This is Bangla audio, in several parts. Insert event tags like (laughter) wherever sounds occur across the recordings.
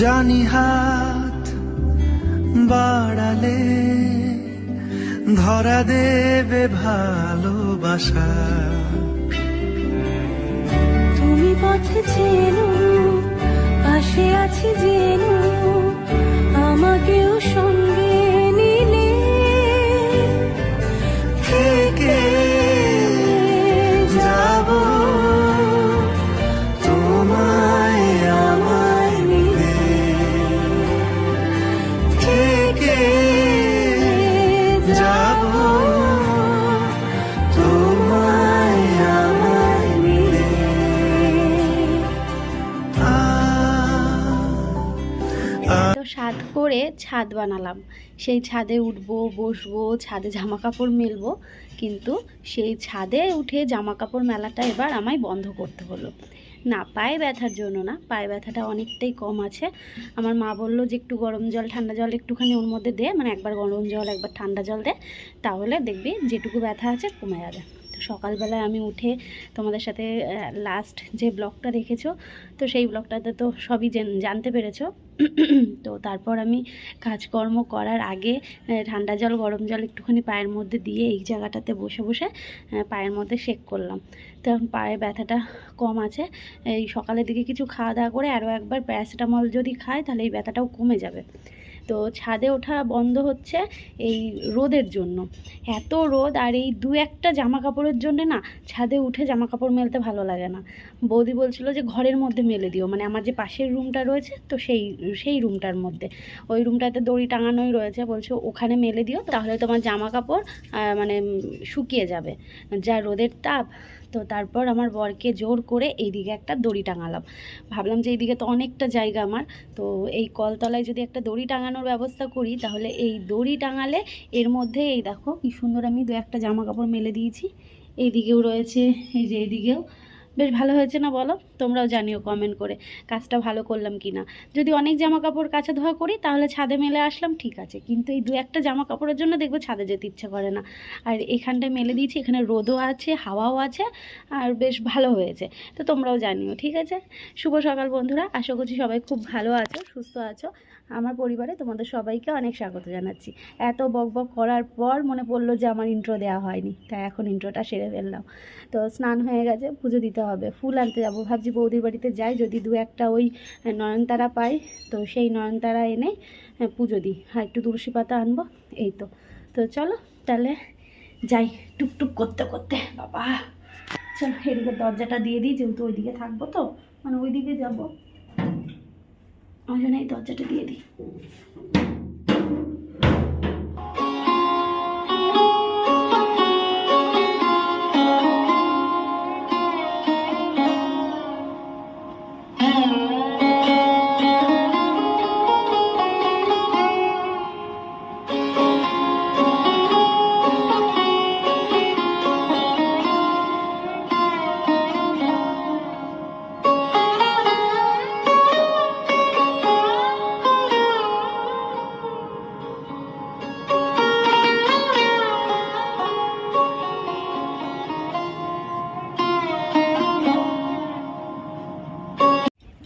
জানি হাত বাড়ালে ধরা দেবে ভালোবাসা। তুমি পথে চেনো পাশে আছি জেনো আমাকেও সঙ্গে নিলে। থেকে করে ছাদ বানালাম। সেই ছাদে উঠবো, বসবো, ছাদে জামা কাপড় মেলবো, কিন্তু সেই ছাদে উঠে জামা কাপড় মেলাটা এবার আমায় বন্ধ করতে হলো। না, পায়ে ব্যথার জন্য না, পায়ে ব্যথাটা অনেকটাই কম আছে। আমার মা বলল যে, একটু গরম জল, ঠান্ডা জল একটুখানি ওর মধ্যে দে মানে একবার গরম জল, একবার ঠান্ডা জল দে, তাহলে দেখবি যেটুকু ব্যথা আছে কমে যাবে। তো সকালবেলায় আমি উঠে তোমাদের সাথে লাস্ট যে ব্লগটা রেখেছো তো সেই ব্লগটাতে তো সবই জানতে পেরেছ। তো তারপর আমি কাজকর্ম করার আগে ঠান্ডা জল, গরম জল একটুখানি পায়ের মধ্যে দিয়ে এই জায়গাটাতে বসে বসে পায়ের মধ্যে শেক করলাম। তো এখন পায়ে ব্যথাটা কম আছে। এই সকালের দিকে কিছু খাওয়া দাওয়া করে আরও একবার প্যারাসিটামল যদি খাই, তাহলে এই ব্যথাটাও কমে যাবে। তো ছাদে ওঠা বন্ধ হচ্ছে এই রোদের জন্য। এত রোদ আর এই দু একটা জামা কাপড়ের জন্য না ছাদে উঠে জামা কাপড় মেলতে ভালো লাগে না। বৌদি বলছিল যে ঘরের মধ্যে মেলে দিও মানে আমার যে পাশের রুমটা রয়েছে তো সেই সেই রুমটার মধ্যে। ওই রুমটাতে দড়ি টাঙানোই রয়েছে, বলছে ওখানে মেলে দিও, তাহলে তোমার জামা কাপড় মানে শুকিয়ে যাবে। যা রোদের তাপ। তো তারপর আমার বরকে জোর করে এইদিকে একটা দড়ি টাঙালাম। ভাবলাম যে এইদিকে তো অনেকটা জায়গা আমার, তো এই কলতলায় যদি একটা দড়ি টাঙানোর ব্যবস্থা করি, তাহলে এই দড়ি টাঙালে এর মধ্যে এই দেখো কি সুন্দর আমি দু একটা জামা কাপড় মেলে দিয়েছি। এইদিকেও রয়েছে, এই যে এইদিকেও। বেশ ভালো হয়েছে না বলো? তোমরাও জানিও কমেন্ট করে কাজটা ভালো করলাম কি না যদি অনেক জামা কাপড় কাচা ধোয়া করি, তাহলে ছাদে মেলে আসলাম, ঠিক আছে। কিন্তু এই দু একটা জামা কাপড়ের জন্য দেখব ছাদে যেতে ইচ্ছে করে না। আর এখানটায় মেলে দিয়েছি, এখানে রোদও আছে, হাওয়াও আছে, আর বেশ ভালো হয়েছে। তো তোমরাও জানিও, ঠিক আছে? শুভ সকাল বন্ধুরা, আশা করছি সবাই খুব ভালো আছো, সুস্থ আছো। আমার পরিবারে তোমাদের সবাইকে অনেক স্বাগত জানাচ্ছি। এত বক বক করার পর মনে পড়ল যে আমার ইন্ট্রো দেওয়া হয়নি। তাই এখন ইন্ট্রোটা সেরে ফেললাম। তো স্নান হয়ে গেছে পুজো দিতে হবে। ফুল আনতে যাব। ভাবছি বৌদির বাড়িতে যাই যদি দু একটা ওই নয়নতারা পাই তো সেই নয়নতারা এনে হ্যাঁ, পুজো দিই। আর একটু তুলসী পাতা আনব এই তো। তো চলো তাহলে যাই। টুকটুক করতে করতে বাবা। চলো এদিকে দরজাটা দিয়ে দিই যেহেতু ওইদিকে থাকব তো মানে ওইদিকে যাব। ওই জন্য এই দরজাটা দিয়ে দিই।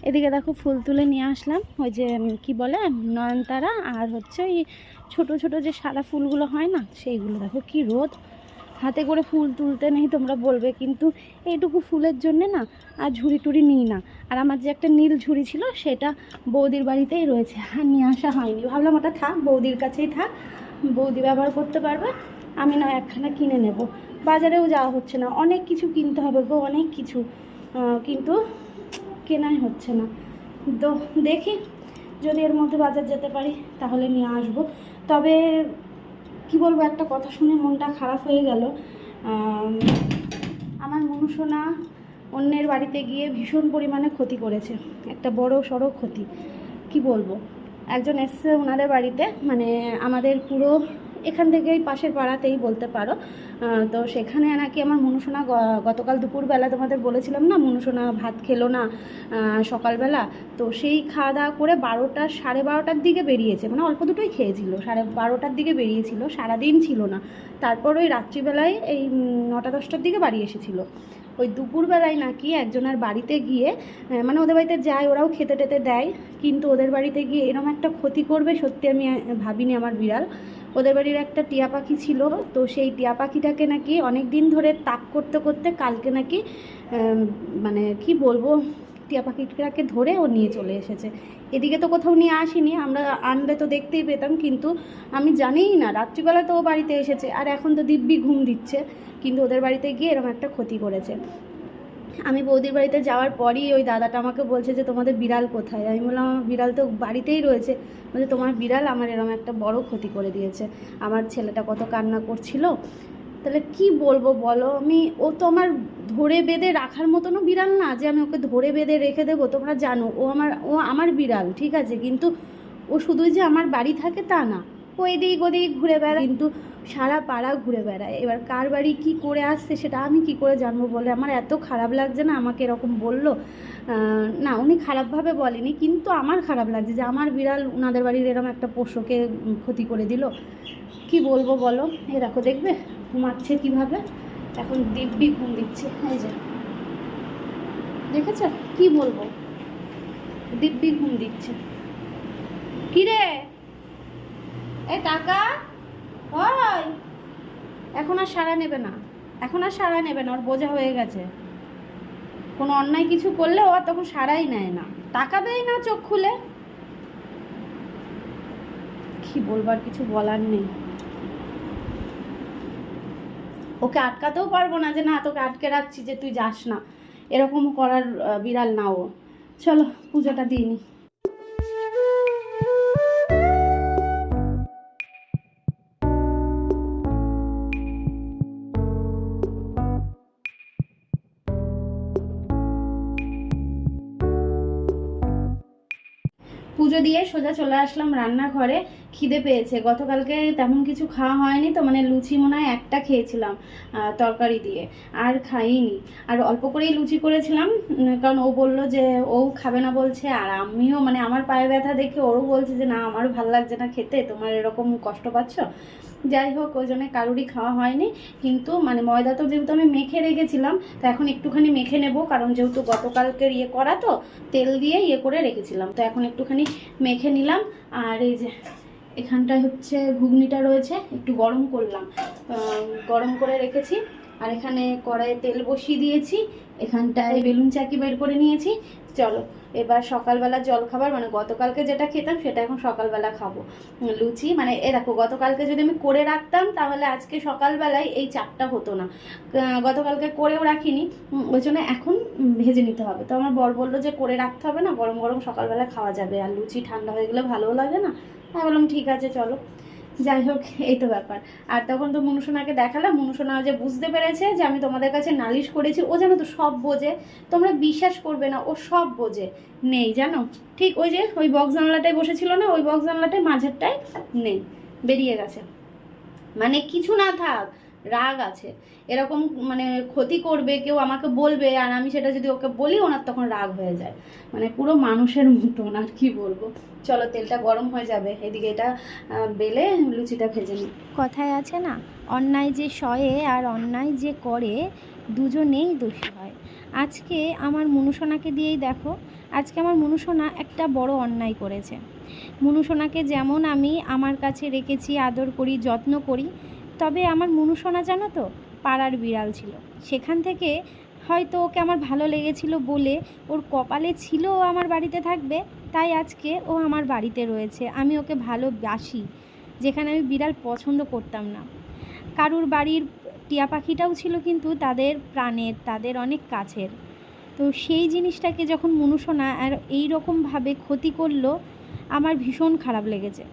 এদিকে দেখো ফুল তুলে নিয়ে আসলাম। ওই যে কি বলে, নয়নতারা আর হচ্ছে ওই ছোটো ছোটো যে সাদা ফুলগুলো হয় না, সেইগুলো দেখো কি রোদ। হাতে করে ফুল তুলতে নেই তোমরা বলবে, কিন্তু এইটুকু ফুলের জন্যে না আর ঝুড়ি টুড়ি নিই না। আর আমার যে একটা নীল ঝুড়ি ছিল, সেটা বৌদির বাড়িতেই রয়েছে। আর নিয়ে আসা হয়নি। ভাবলাম ওটা থাক, বৌদির কাছেই থাক। বৌদি ব্যবহার করতে পারবে, আমি না একখানা কিনে নেব। বাজারেও যাওয়া হচ্ছে না। অনেক কিছু কিনতে হবে গো, অনেক কিছু। কিন্তু কেনাই হচ্ছে না। তো দেখি যদি এর মধ্যে বাজার যেতে পারি তাহলে নিয়ে আসব। তবে কি বলব একটা কথা শুনে মনটা খারাপ হয়ে গেল। আম, আমার মনুষোনা অন্যের বাড়িতে গিয়ে ভীষণ পরিমাণে ক্ষতি করেছে। একটা বড় সড়ো ক্ষতি। কি বলব? একজন এসছে ওনাদের বাড়িতে মানে আমাদের পুরো এখান থেকেই পাশের পাড়াতেই বলতে পারো। তো সেখানে নাকি আমার মনুষোনা গতকাল দুপুরবেলা তোমাদের বলেছিলাম না মনুষোনা ভাত খেলো না সকালবেলা। তো সেই খাওয়া দাওয়া করে বারোটা, সাড়ে বারোটার দিকে বেরিয়েছে। মানে অল্প দুটোই খেয়েছিল, সাড়ে বারোটার দিকে বেরিয়েছিল, সারাদিন ছিল না। তারপর ওই রাত্রিবেলায় এই নটা, দশটার দিকে বাড়ি এসেছিল। ওই দুপুরবেলায় নাকি একজনের বাড়িতে গিয়ে মানে ওদের বাড়িতে যায়, ওরাও খেতে টেতে দেয়, কিন্তু ওদের বাড়িতে গিয়ে এরকম একটা ক্ষতি করবে সত্যি আমি ভাবিনি আমার বিড়াল। ওদের বাড়ির একটা টিয়া পাখি ছিল, তো সেই টিয়া পাখিটাকে নাকি অনেক দিন ধরে তাক করতে করতে কালকে নাকি মানে কি বলব, টিয়া পাখিটাকে ধরে ও নিয়ে চলে এসেছে। এদিকে তো কোথাও নিয়ে আসিনি, আমরা আনলে তো দেখতেই পেতাম, কিন্তু আমি জানিই না রাত্রিবেলা তো ও বাড়িতে এসেছে, আর এখন তো দিব্যি ঘুম দিচ্ছে, কিন্তু ওদের বাড়িতে গিয়ে এরকম একটা ক্ষতি করেছে। আমি বৌদির বাড়িতে যাওয়ার পরই ওই দাদাটা আমাকে বলছে যে, তোমাদের বিড়াল কোথায়? আমি বললাম, আমার বিড়াল তো বাড়িতেই রয়েছে। বলছে, তোমার বিড়াল আমার এরকম একটা বড় ক্ষতি করে দিয়েছে। আমার ছেলেটা কত কান্না করছিল। তাহলে কি বলব বলো? আমি, ও তো আমার ধরে বেঁধে রাখার মতনও বিড়াল না, যে আমি ওকে ধরে বেঁধে রেখে দেবো, তোমরা জানো, ও আমার ও আমার বিড়াল, ঠিক আছে? কিন্তু ও শুধুই যে আমার বাড়ি থাকে তা না। ও এদিক ওদিক ঘুরে বেড়ায়, কিন্তু সারা পাড়া ঘুরে বেড়ায়। এবার কার বাড়ি কী করে আসছে সেটা আমি কি করে জানব বলে? আমার এত খারাপ লাগছে না, আমাকে এরকম বলল। না, উনি খারাপভাবে বলেনি, কিন্তু আমার খারাপ লাগছে যে আমার বিড়াল ওনাদের বাড়ির এরকম একটা পোষ্যকে ক্ষতি করে দিল। কি বলব বলো? এ দেখো, দেখবে? ঘুমাচ্ছে কীভাবে? এখন দিব্যি ঘুম দিচ্ছে, এই যে। দেখেছ? কি বলব? দিব্যি ঘুম দিচ্ছে। কি রে এ টাকা ওই। এখন আর সাড়া নেবে না। এখন আর সাড়া নেবে না, ওর বোঝা হয়ে গেছে। কোনো অন্যায় কিছু করলে ও আর তখন সাড়াই নেয় না। তাকাবেই না চোখ খুলে। কি বলবার কিছু বলার নেই। ওকে আটকাতেও পারব না যে না, তোকে আটকে রাখছি যে তুই যাস না। এরকম করার বিড়াল না ও। চলো, পুজোটা দিয়ে দিয়ে সোজা চলে আসলাম রান্নাঘরে, খিদে পেয়েছে। গতকালকে তেমন কিছু খাওয়া হয়নি তো মানে লুচি মনে হয় একটা খেয়েছিলাম তরকারি দিয়ে, আর খাইনি। আর অল্প করেই লুচি করেছিলাম কারণ ও বলল যে ও খাবে না বলছে, আর আমিও মানে আমার পায়ে ব্যথা দেখে ওরও বলছে যে, না, আমারও ভালো লাগছে না খেতে, তোমার এরকম কষ্ট পাচ্ছ? যাই হোক ওই জন্য কারোরই খাওয়া হয়নি। কিন্তু মানে ময়দা তো যেহেতু আমি মেখে রেখেছিলাম, তো এখন একটুখানি মেখে নেব, কারণ যেহেতু গতকালকের ইয়ে করা তো, তেল দিয়ে ইয়ে করে রেখেছিলাম। তো এখন একটুখানি মেখে নিলাম, আর এই যে এখানটায় হচ্ছে ঘুগনিটা রয়েছে, একটু গরম করলাম। গরম করে রেখেছি। আর এখানে কড়াইয়ে তেল বসিয়ে দিয়েছি, এখানটায় বেলুন চাকি বের করে নিয়েছি। চলো, এবার সকালবেলা জল খাবার মানে গতকালকে যেটা খেতাম সেটা এখন সকালবেলা খাব। লুচি মানে এ দেখো, গতকালকে যদি আমি করে রাখতাম, তাহলে আজকে সকালবেলায় এই চাপটা হতো না। গতকালকে করেও রাখিনি ওই জন্য এখন ভেজে নিতে হবে। তো আমার বর বলল যে করে রাখতে হবে না, গরম গরম সকালবেলা খাওয়া যাবে। আর লুচি ঠান্ডা হয়ে গেলে ভালোও লাগে না। আমি বললাম, ঠিক আছে, চলো। যাই হোক, এই তো ব্যাপার। আর তখন তো মনুসোনাকে দেখালাম মনুসোনা যে বুঝতে পেরেছে যে আমি তোমাদের কাছে নালিশ করেছি, ও জানো তো সব বোঝে। তোমরা বিশ্বাস করবে না, ও সব বোঝে। নেই, জানো? ঠিক ওই যে, ওই বক্স জানলাটায় বসেছিল না, ওই বক্স জানলাটায় মাঝেরটায় নেই, বেরিয়ে গেছে। মানে কিছু না থাক রাগ আছে। এরকম মানে ক্ষতি করবে, কেউ আমাকে বলবে, আর আমি সেটা যদি ওকে বলি, ওনার তখন রাগ হয়ে যায়। মানে পুরো মানুষের মতন, আর কি বলব। চলো, তেলটা গরম হয়ে যাবে। এদিকে এটা বেলে লুচিটা ভেজে নিই। কথায় আছে না, অন্যায় যে সয়ে আর অন্যায় যে করে, দুজনেই দোষী হয়। আজকে আমার মনুসোনাকে দিয়েই দেখো, আজকে আমার মনুসোনা একটা বড় অন্যায় করেছে। মনুসোনাকে যেমন আমি আমার কাছে রেখেছি, আদর করি, যত্ন করি তবে আমার মনুসোনা জানো তো? পাড়ার বিড়াল ছিল। সেখান থেকে হয়তো ওকে আমার ভালো লেগেছিল বলে ওর কপালে ছিল ও আমার বাড়িতে থাকবে, তাই আজকে ও আমার বাড়িতে রয়েছে। আমি ওকে ভালোবাসি, যেখানে আমি বিড়াল পছন্দ করতাম না। কারুর বাড়ির টিয়া পাখিটাও ছিল কিন্তু তাদের প্রাণের, তাদের অনেক কাছের। তো সেই জিনিসটাকে যখন মনুষণা আর এই রকমভাবে ক্ষতি করল, আমার ভীষণ খারাপ লেগেছে।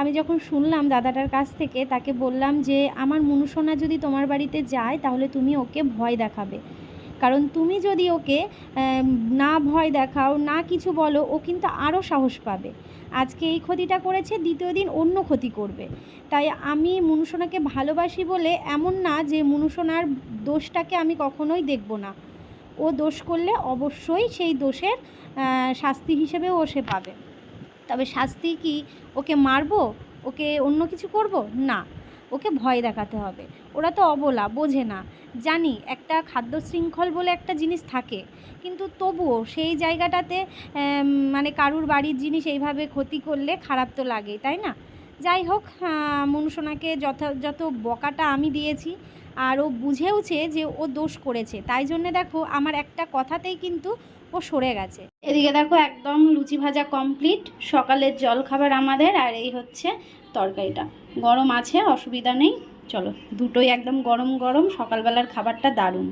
আমি যখন শুনলাম দাদাটার কাছ থেকে, তাকে বললাম যে, আমার মনুষণা যদি তোমার বাড়িতে যায়, তাহলে তুমি ওকে ভয় দেখাবে। কারণ তুমি যদি ওকে না ভয় দেখাও, না কিছু বলো, ও কিন্তু আরও সাহস পাবে। আজকে এই ক্ষতিটা করেছে, দ্বিতীয় দিন অন্য ক্ষতি করবে। তাই আমি মনুষোনাকে ভালোবাসি বলে এমন না যে মনুষোনার দোষটাকে আমি কখনোই দেখব না। ও দোষ করলে অবশ্যই সেই দোষের শাস্তি হিসেবেও ও সে পাবে। তবে শাস্তি কি? ওকে মারবো? ওকে অন্য কিছু করব? না। ওকে ভয় দেখাতে হবে। ওরা তো অবলা বোঝে না। জানি একটা খাদ্য শৃঙ্খল বলে একটা জিনিস থাকে। কিন্তু তবুও সেই জায়গাটাতে মানে কারুর বাড়ির জিনিস এইভাবে ক্ষতি করলে খারাপ তো লাগেই তাই না? যাই হোক আহ, মনুসোনাকে যথাযথ বকাটা আমি দিয়েছি আর ও বুঝেওছে যে ও দোষ করেছে। তাই জন্যে দেখো আমার একটা কথাতেই কিন্তু ও সরে গেছে। এদিকে দেখো একদম লুচি ভাজা কমপ্লিট সকালের জল খাবার আমাদের, আর এই হচ্ছে তরকারিটা। গরম আছে, অসুবিধা নেই, চলো, দুটোই একদম গরম গরম, সকালবেলার খাবারটা দারুণ।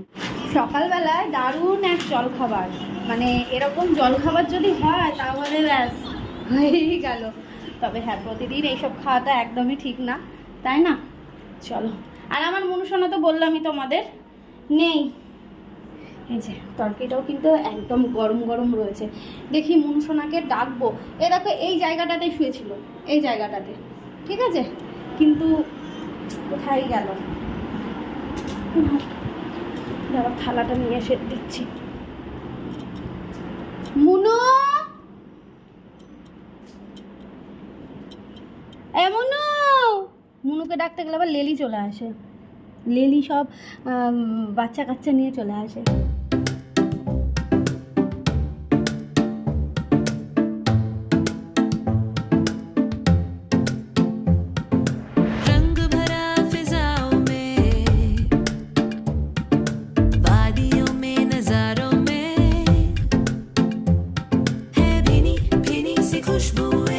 সকালবেলায় দারুণ এক জল খাবার মানে এরকম জল খাবার যদি হয়, তাহলে ব্যাস, হয়েই গেল। তবে হ্যাঁ প্রতিদিন এইসব খাওয়াটা একদমই ঠিক না, তাই না? চলো, আর আমার মনুষণা তো বললামই তোমাদের, নেই। এই যে, তরকারিটাও কিন্তু একদম গরম গরম রয়েছে। দেখি মনুসোনাকে ডাকবো। এ দেখো, এই জায়গাটাতে শুয়েছিল, এই জায়গাটাতে। ঠিক আছে? কিন্তু কোথায় গেল? দাঁড়া থালাটা নিয়ে এসে দিচ্ছি। মুনু! এ মুনু! মুনুকে ডাকতে গেলে আবার লেলি চলে আসে। লেলি সব বাচ্চা কাচ্চা নিয়ে চলে আসে। खुशबू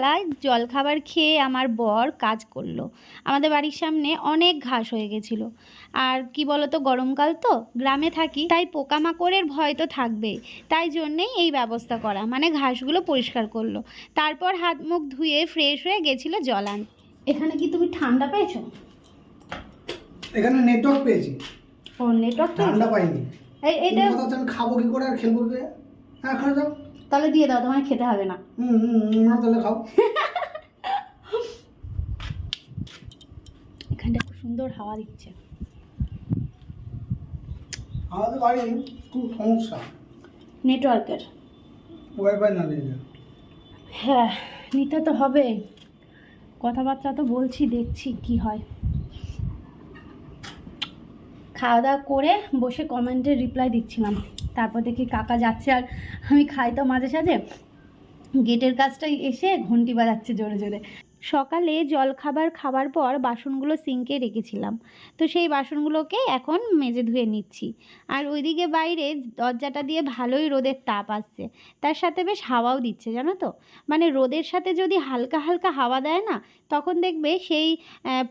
সকালবেলায় জলখাবার খেয়ে আমার বর কাজ করল। আমাদের বাড়ির সামনে অনেক ঘাস হয়ে গেছিল। আর কি বলতো গরমকাল তো গ্রামে থাকি তাই পোকামাকড়ের ভয় তো থাকবেই। তাই জন্যেই এই ব্যবস্থা করা মানে ঘাসগুলো পরিষ্কার করল। তারপর হাত মুখ ধুয়ে ফ্রেশ হয়ে গেছিল জল আন এখানে কি তুমি ঠান্ডা পেয়েছ? এখানে নেটওয়ার্ক পেয়েছি। ও নেটওয়ার্ক ঠান্ডা পাইনি। এই আমি খাব কি করে আর খেলব কি হ্যাঁ খাওয়া যাও তাহলে দিয়ে দাও তোমায় খেতে হবে না। তাহলে খাও। (laughs) এখানটা খুব সুন্দর হাওয়া দিচ্ছে। আমাদের বাড়ি খুব সমস্যা। নেটওয়ার্কের। ওয়াইফাই না নিলে। হ্যাঁ নিতে তো হবে। কথাবার্তা তো বলছি দেখছি কি হয়। খাওয়া দাওয়া করে বসে কমেন্টের রিপ্লাই দিচ্ছিলাম। তারপর দেখি কাকা যাচ্ছে আর আমি খাই তো মাঝে সাঝে। গেটের কাজটাই এসে ঘন্টি বাজাচ্ছে জোরে জোরে। সকালে জলখাবার খাবার পর বাসনগুলো সিঙ্কে রেখেছিলাম। তো সেই বাসনগুলোকে এখন মেজে ধুয়ে নিচ্ছি। আর ওইদিকে বাইরে দরজাটা দিয়ে ভালোই রোদের তাপ আসছে। তার সাথে বেশ হাওয়াও দিচ্ছে, জানো তো? মানে রোদের সাথে যদি হালকা হালকা হাওয়া দেয় না তখন দেখবে সেই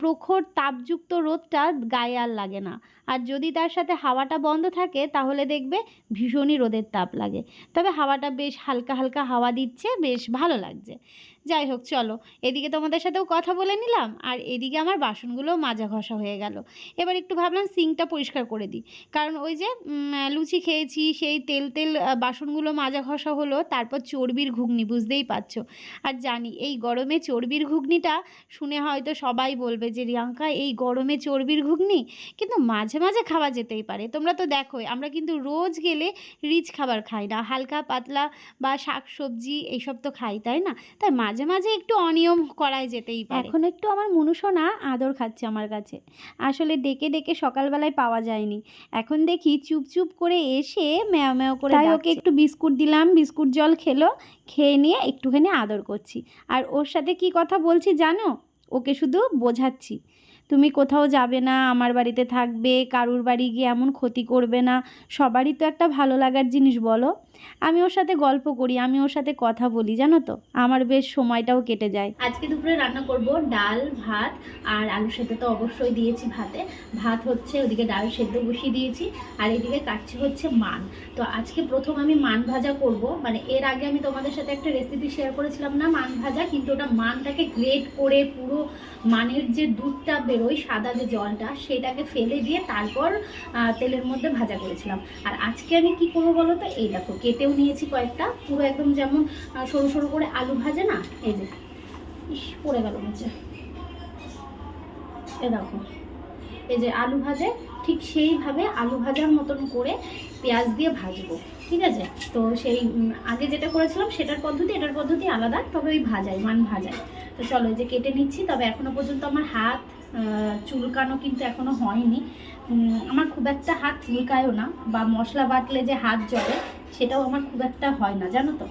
প্রখর তাপযুক্ত রোদটা গায়ে আর লাগে না। আর যদি তার সাথে হাওয়াটা বন্ধ থাকে, তাহলে দেখবে ভীষণই রোদের তাপ লাগে। তবে হাওয়াটা বেশ হালকা হালকা হাওয়া দিচ্ছে, বেশ ভালো লাগছে। যাই হোক, চলো। এদিকে তোমাদের সাথেও কথা বলে নিলাম, আর এদিকে আমার বাসনগুলোও মাজা ঘষা হয়ে গেল। এবার একটু ভাবলাম সিঙ্কটা পরিষ্কার করে দিই। কারণ ওই যে লুচি খেয়েছি, সেই তেল তেল বাসনগুলো মাজা ঘষা হলো, তারপর চর্বির ঘুগনি, বুঝতেই পারছ। আর জানি এই গরমে চর্বির ঘুগনিটা শুনে হয়তো সবাই বলবে যে রিয়াঙ্কা এই গরমে চর্বির ঘুগনি? কিন্তু মাঝে মাঝে খাওয়া যেতেই পারে। তোমরা তো দেখোই আমরা কিন্তু রোজ গেলে রিচ খাবার খাই না। হালকা পাতলা বা শাক সবজি এইসব তো খাই তাই না? তাই মাঝে মাঝে একটু অনিয়ম করাই যেতেই পারে। এখন একটু আমার মনুষোনা আদর খাচ্ছে আমার কাছে। আসলে ডেকে ডেকে সকালবেলায় পাওয়া যায়নি। এখন দেখি চুপ চুপ করে এসে ম্যাও ম্যাও করে তাই ওকে একটু বিস্কুট দিলাম বিস্কুট জল খেলো খেয়ে নিয়ে একটুখানি আদর করছি। আর ওর সাথে কি কথা বলছি জানো? ওকে শুধু বোঝাচ্ছি। তুমি কোথাও যাবে না, আমার বাড়িতে থাকবে, কারুর বাড়ি গিয়ে এমন ক্ষতি করবে না, সবারই তো একটা ভালো লাগার জিনিস বলো। আমি ওর সাথে গল্প করি, আমি ওর সাথে কথা বলি, জানো তো? আমার বেশ সময়টাও কেটে যায়। আজকে দুপুরে রান্না করব ডাল, ভাত, আর আলু সেদ্ধ তো অবশ্যই দিয়েছি ভাতে। ভাত হচ্ছে ওদিকে ডাল সেদ্ধ বসিয়ে দিয়েছি, আর এদিকে কাটছে হচ্ছে মান। তো আজকে প্রথম আমি মান ভাজা করব মানে এর আগে আমি তোমাদের সাথে একটা রেসিপি শেয়ার করেছিলাম না মান ভাজা, কিন্তু ওটা মানটাকে গ্রেট করে পুরো মানের যে দুধটা বেরোয় সাদা যে জলটা, সেটাকে ফেলে দিয়ে তারপর তেলের মধ্যে ভাজা করেছিলাম। আর আজকে আমি কি করব বলো তো? এই দেখো, কেটেও নিয়েছি কয়েকটা। পুরো একদম যেমন সরু সরু করে আলু ভাজে না? এই যে, ইস, পড়ে গেল নিচে এ দেখো। এই যে আলু ভাজে, ঠিক সেইভাবে আলু ভাজার মতন করে পেঁয়াজ দিয়ে ভাজবো, ঠিক আছে? তো সেই আগে যেটা করেছিলাম সেটার পদ্ধতি, এটার পদ্ধতি আলাদা, তবে ওই ভাজাই, মান ভাজাই। তো চলো যে কেটে নিচ্ছি, তবে এখনও পর্যন্ত আমার হাত চুলকানো কিন্তু এখনও হয়নি। আমার খুব একটা হাত চুলকায়ও না, বা মশলা বাটলে যে হাত জ্বলে সেটাও আমার খুব একটা হয় না, জানো তো?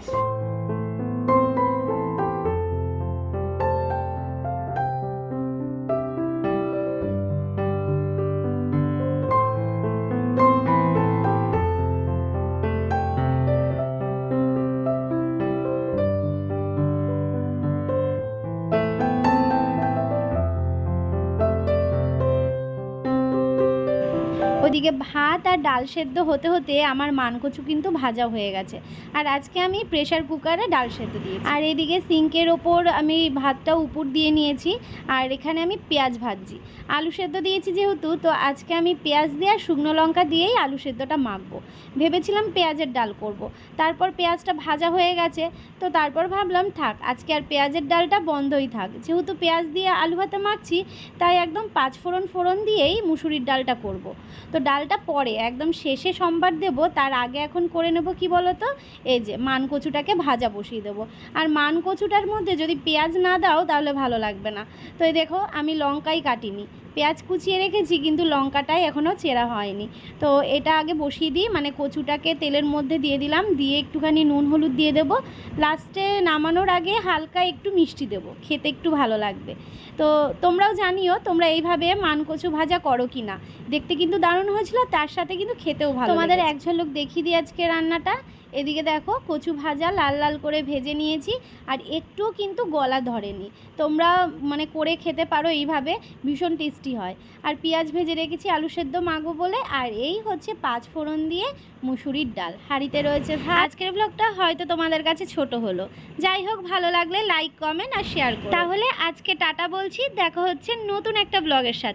ওদিকে ভাত আর ডাল সেদ্ধ হতে হতে আমার মানকচু কিন্তু ভাজা হয়ে গেছে। আর আজকে আমি প্রেশার কুকারে ডাল সেদ্ধ দিয়েছি। আর এদিকে সিঙ্কের ওপর আমি ভাতটা উপর দিয়ে নিয়েছি। আর এখানে আমি পেঁয়াজ ভাজছি। আলু সেদ্ধ দিয়েছি যেহেতু, তো আজকে আমি পেঁয়াজ দিয়ে আর শুকনো লঙ্কা দিয়েই আলু সেদ্ধটা মাখবো। ভেবেছিলাম পেঁয়াজের ডাল করব। তারপর পেঁয়াজটা ভাজা হয়ে গেছে, তো তারপর ভাবলাম থাক, আজকে আর পেঁয়াজের ডালটা বন্ধই থাক। যেহেতু পেঁয়াজ দিয়ে আলু ভাতে মাখছি, তাই একদম পাঁচ ফোড়ন ফোড়ন দিয়েই মুসুরির ডালটা করব। তো ডালটা পরে, একদম শেষে সম্বার দেব, তার আগে এখন করে নেব কি বলো তো এই যে মান কচুটাকে ভাজা বসিয়ে দেবো। আর মান কচুটার মধ্যে যদি পেঁয়াজ না দাও, তাহলে ভালো লাগবে না। তো এই দেখো, আমি লঙ্কাই কাটিনি। পেঁয়াজ কুচিয়ে রেখেছি কিন্তু লঙ্কাটাই এখনও চেরা হয়নি। তো এটা আগে বসিয়ে দিই মানে কচুটাকে তেলের মধ্যে দিয়ে দিলাম দিয়ে একটুখানি নুন হলুদ দিয়ে দেবো। লাস্টে নামানোর আগে হালকা একটু মিষ্টি দেবো খেতে একটু ভালো লাগবে। তো তোমরাও জানিও তোমরা এইভাবে মান কচু ভাজা করো কি না দেখতে কিন্তু দারুণ হয়েছিল তার সাথে কিন্তু খেতেও ভালো তোমাদের এক ঝলক দেখিয়ে দিই আজকে রান্নাটা। এদিকে দেখো কচু ভাজা লাল লাল করে ভেজে নিয়েছি আর একটুও কিন্তু গলা ধরেনি। তোমরা মানে করে খেতে পারো এইভাবে, ভীষণ টেস্টি হয়। আর পেঁয়াজ ভেজে রেখেছি আলু সেদ্ধ মাগো বলে, আর এই হচ্ছে পাঁচ ফোড়ন দিয়ে মুসুরির ডাল। হাঁড়িতে রয়েছে আজকের ব্লগটা হয়তো তোমাদের কাছে ছোট হলো। যাই হোক, ভালো লাগলে লাইক কমেন্ট আর শেয়ার করো। তাহলে আজকে টাটা বলছি, দেখা হচ্ছে নতুন একটা ব্লগের সাথে।